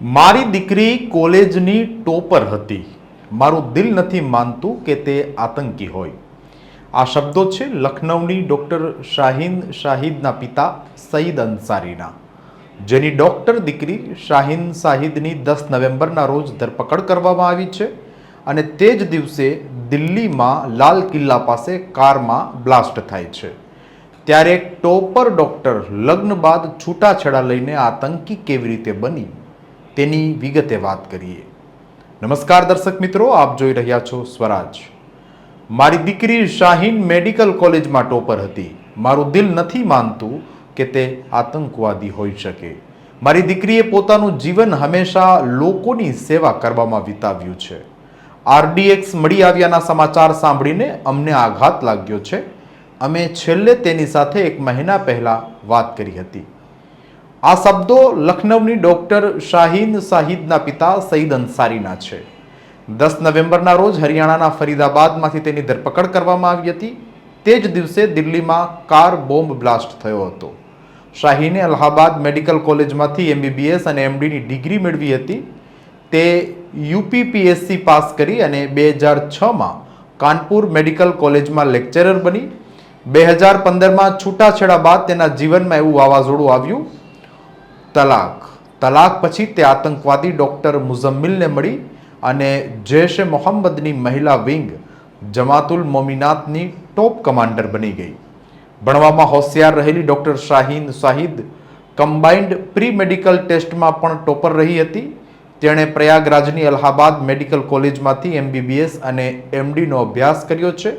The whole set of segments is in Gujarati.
મારી દીકરી કોલેજની ટોપર હતી. મારું દિલ નથી માનતું કે તે આતંકી હોય. આ શબ્દો છે લખનૌની ડૉક્ટર શાહીન શાહિદના પિતા સઈદ અંસારીના. જેની ડૉક્ટર દીકરી શાહીન શાહિદની દસ નવેમ્બરના રોજ ધરપકડ કરવામાં આવી છે અને તે જ દિવસે દિલ્હીમાં લાલ કિલ્લા પાસે કારમાં બ્લાસ્ટ થાય છે. ત્યારે ટોપર ડૉક્ટર લગ્ન બાદ છૂટાછેડા લઈને આતંકી કેવી રીતે બની? તેની વિગતે વાત કરીએ. નમસ્કાર દર્શક મિત્રો, આપ જોઈ રહ્યા છો સ્વરાજ. મારી દીકરી શાહીન મેડિકલ કોલેજમાં ટોપર હતી. મારું દિલ નથી માનતું કે તે આતંકવાદી હોઈ શકે. મારી દીકરીએ પોતાનું જીવન હંમેશા લોકોની સેવા કરવામાં વિતાવ્યું છે. આરડીએક્સ મળી આવ્યાના સમાચાર સાંભળીને અમને આઘાત લાગ્યો છે. અમે છેલ્લે તેની સાથે એક મહિના પહેલાં વાત કરી હતી. આ શબ્દો લખનૌની ડૉક્ટર શાહીન શાહિદના પિતા સઈદ અંસારીના છે. દસ નવેમ્બરના રોજ હરિયાણાના ફરીદાબાદમાંથી તેની ધરપકડ કરવામાં આવી હતી. તે જ દિવસે દિલ્હીમાં કાર બોમ્બ બ્લાસ્ટ થયો હતો. શાહીને અલ્હાબાદ મેડિકલ કોલેજમાંથી એમબીબીએસ અને એમડીની ડિગ્રી મેળવી હતી. તે યુપીપીએસસી પાસ કરી અને બે હજાર છમાં કાનપુર મેડિકલ કોલેજમાં લેક્ચરર બની. બે હજાર પંદરમાં છૂટાછેડા બાદ તેના જીવનમાં એવું વાવાઝોડું આવ્યું. તલાક. તલાક પછી તે આતંકવાદી ડૉક્ટર મુઝમ્મિલને મળી અને જૈશ એ મોહમ્મદની મહિલા વિંગ જમાતુલ મોમિનાતની ટોપ કમાન્ડર બની ગઈ. ભણવામાં હોશિયાર રહેલી doctor Shaheen Shahid combined pre medical ટેસ્ટમાં પણ ટોપર રહી હતી. તેણે પ્રયાગરાજની અલ્હાબાદ મેડિકલ કોલેજમાંથી એમબીબીએસ અને એમડીનો અભ્યાસ કર્યો છે.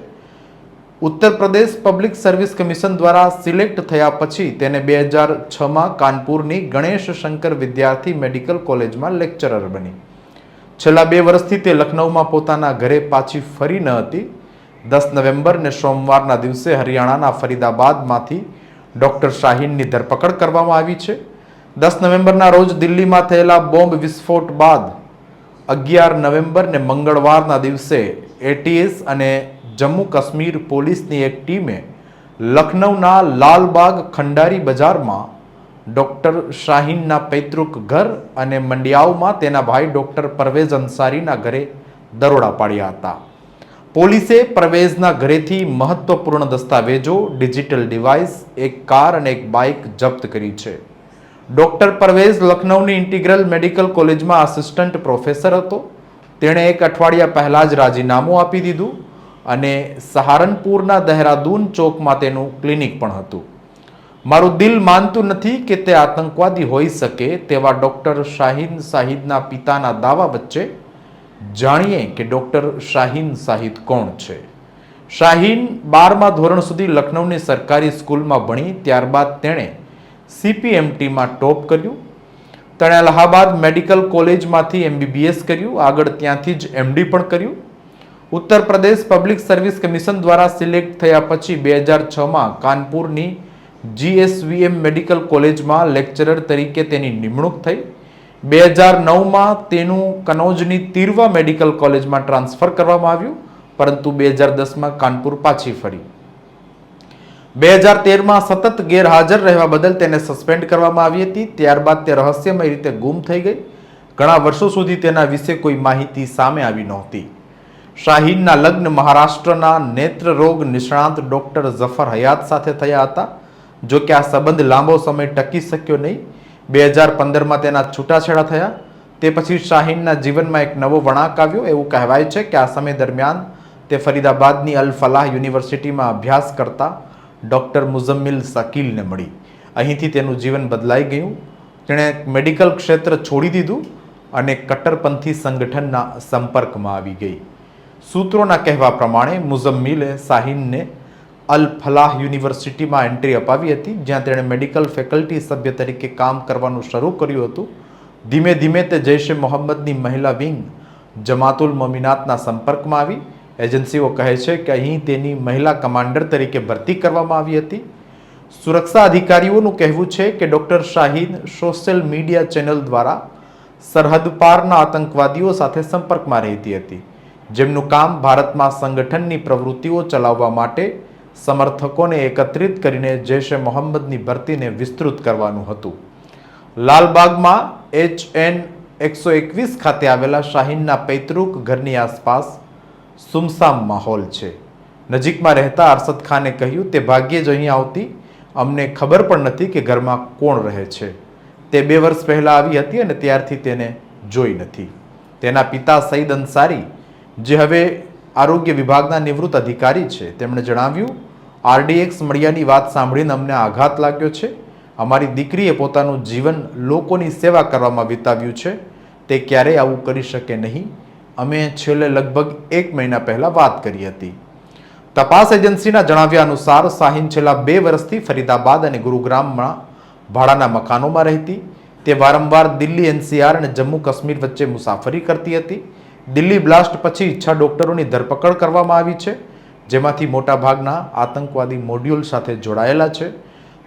Uttar Pradesh public service commission દ્વારા સિલેક્ટ થયા પછી તેને બે હજાર છમાં કાનપુરની ગણેશ શંકર વિદ્યાર્થી મેડિકલ કોલેજમાં લેક્ચરર બની. છેલ્લા બે વર્ષથી તે લખનૌમાં પોતાના ઘરે પાછી ફરી ન હતી. દસ નવેમ્બર ને સોમવારના દિવસે હરિયાણાના ફરીદાબાદમાંથી ડૉક્ટર શાહીનની ધરપકડ કરવામાં આવી છે. દસ નવેમ્બરના રોજ દિલ્હીમાં થયેલા બોમ્બ વિસ્ફોટ બાદ અગિયાર નવેમ્બર ને મંગળવારના દિવસે એટીએસ અને જમ્મુ કાશ્મીર પોલીસની એક ટીમે લખનૌના લાલબાગ ખંડારી બજારમાં ડૉક્ટર શાહીનના પૈતૃક ઘર અને મંડિયાઓમાં તેના ભાઈ ડૉક્ટર પરવેઝ અંસારીના ઘરે દરોડા પાડ્યા હતા. પોલીસે પરવેઝના ઘરેથી મહત્વપૂર્ણ દસ્તાવેજો, ડિજિટલ ડિવાઇસ, એક કાર અને એક બાઇક જપ્ત કરી છે. ડૉક્ટર પરવેઝ લખનૌની ઇન્ટિગ્રલ મેડિકલ કોલેજમાં આસિસ્ટન્ટ પ્રોફેસર હતો. તેણે એક અઠવાડિયા પહેલાં જ રાજીનામું આપી દીધું. અને સહારનપુરના દહેરાદૂન ચોકમાં તેનું ક્લિનિક પણ હતું. મારું દિલ માનતું નથી કે તે આતંકવાદી હોઈ શકે તેવા ડૉક્ટર શાહીન શાહિદના પિતાના દાવા વચ્ચે. જાણીએ કે ડૉક્ટર શાહીન શાહિદ કોણ છે. શાહીન બારમા ધોરણ સુધી લખનૌની સરકારી સ્કૂલમાં ભણી ત્યારબાદ તેણે સીપીએમટીમાં ટોપ કર્યું. તેણે અલ્હાબાદ મેડિકલ કોલેજમાંથી એમબીબીએસ કર્યું. આગળ ત્યાંથી જ એમડી પણ કર્યું. Uttar Pradesh public service commission દ્વારા સિલેક્ટ થયા પછી બે હજાર છમાં કાનપુરની જીએસવીએમ મેડિકલ કોલેજમાં લેક્ચરર તરીકે તેની નિમણૂક થઈ. બે હજાર નવમાં તેનું કનૌજની તીરવા મેડિકલ કોલેજમાં ટ્રાન્સફર કરવામાં આવ્યું, પરંતુ બે હજાર દસમાં કાનપુર પાછી ફરી. બે હજાર તેરમાં સતત ગેરહાજર રહેવા બદલ તેને સસ્પેન્ડ કરવામાં આવી હતી, ત્યારબાદ તે રહસ્યમય રીતે ગુમ થઈ ગઈ. ઘણા વર્ષો સુધી તેના વિશે કોઈ માહિતી સામે આવી નહોતી. શાહીનના લગ્ન મહારાષ્ટ્રના નેત્ર રોગ નિષ્ણાંત ડૉક્ટર ઝફર હયાત સાથે થયા હતા. જો કે આ સંબંધ લાંબો સમય ટકી શક્યો નહીં. બે હજાર પંદરમાં તેના છૂટાછેડા થયા. તે પછી શાહીનના જીવનમાં એક નવો વળાંક આવ્યો. એવું કહેવાય છે કે આ સમય દરમિયાન તે ફરીદાબાદની અલ ફલાહ યુનિવર્સિટીમાં અભ્યાસ કરતા ડૉક્ટર મુઝમ્મિલ શકીલને મળી. અહીંથી તેનું જીવન બદલાઈ ગયું. તેણે મેડિકલ ક્ષેત્ર છોડી દીધું અને કટ્ટરપંથી સંગઠનના સંપર્કમાં આવી ગઈ. સૂત્રોના કહેવા પ્રમાણે મુઝમ્મિલે શાહીનને અલ ફલાહ યુનિવર્સિટીમાં એન્ટ્રી અપાવી હતી, જ્યાં તેણે મેડિકલ ફેકલ્ટી સભ્ય તરીકે કામ કરવાનું શરૂ કર્યું હતું. ધીમે ધીમે તે જૈશે મોહમ્મદની મહિલા વિંગ જમાતુલ મોમિનાતના સંપર્કમાં આવી. એજન્સીઓ કહે છે કે અહીં તેની મહિલા કમાન્ડર તરીકે ભરતી કરવામાં આવી હતી. સુરક્ષા અધિકારીઓનું કહેવું છે કે doctor Shahid social media channel દ્વારા સરહદ પારના આતંકવાદીઓ સાથે સંપર્કમાં રહેતી હતી. જેમનું કામ ભારતમાં સંગઠનની પ્રવૃત્તિઓ ચલાવવા માટે સમર્થકોને એકત્રિત કરીને જૈશ એ મોહમ્મદની ભરતીને વિસ્તૃત કરવાનું હતું. લાલબાગમાં એચ એન એકસો એકવીસ ખાતે આવેલા શાહીનના પૈતૃક ઘરની આસપાસ સુમસામ માહોલ છે. નજીકમાં રહેતા અરશદ ખાને કહ્યું, તે ભાગ્યે જ અહીં આવતી. અમને ખબર પણ નથી કે ઘરમાં કોણ રહે છે. તે બે વર્ષ પહેલાં આવી હતી અને ત્યારથી તેને જોઈ નથી. તેના પિતા સઈદ અંસારી જે હવે આરોગ્ય વિભાગના નિવૃત્ત અધિકારી છે. તેમણે જણાવ્યું, આરડીએક્સ મળ્યાની વાત સાંભળીને અમને આઘાત લાગ્યો છે. અમારી દીકરીએ પોતાનું જીવન લોકોની સેવા કરવામાં વિતાવ્યું છે. તે ક્યારેય આવું કરી શકે નહીં. અમે છેલ્લે લગભગ એક મહિના પહેલાં વાત કરી હતી. તપાસ એજન્સીના જણાવ્યા અનુસાર શાહીન છેલ્લા બે વર્ષથી ફરીદાબાદ અને ગુરુગ્રામમાં ભાડાના મકાનોમાં રહેતી. તે વારંવાર દિલ્હી, એનસીઆર અને જમ્મુ કાશ્મીર વચ્ચે મુસાફરી કરતી હતી. દિલ્હી બ્લાસ્ટ પછી છ ડોક્ટરોની ધરપકડ કરવામાં આવી છે, જેમાંથી મોટાભાગના આતંકવાદી મોડ્યુલ સાથે જોડાયેલા છે.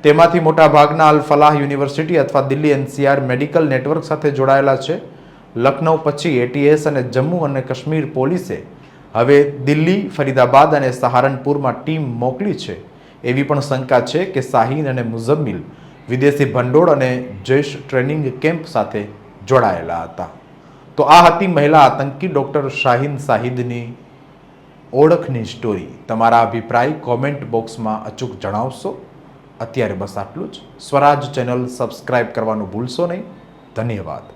તેમાંથી મોટાભાગના અલ ફલાહ યુનિવર્સિટી અથવા દિલ્હી એનસીઆર મેડિકલ નેટવર્ક સાથે જોડાયેલા છે. લખનૌ પછી એટીએસ અને જમ્મુ અને કાશ્મીર પોલીસે હવે દિલ્હી, ફરીદાબાદ અને સહારનપુરમાં ટીમ મોકલી છે. એવી પણ શંકા છે કે શાહીન અને મુઝમ્મિલ વિદેશી ભંડોળ અને જૈશ ટ્રેનિંગ કેમ્પ સાથે જોડાયેલા હતા. તો આ હતી મહિલા આતંકી ડૉક્ટર શાહીન શાહિદની ઓળખની સ્ટોરી તમારા અભિપ્રાય કોમેન્ટ બોક્સમાં અચૂક જણાવશો. અત્યારે બસ આટલું જ. સ્વરાજ ચેનલ સબસ્ક્રાઈબ કરવાનું ભૂલશો નહીં. ધન્યવાદ.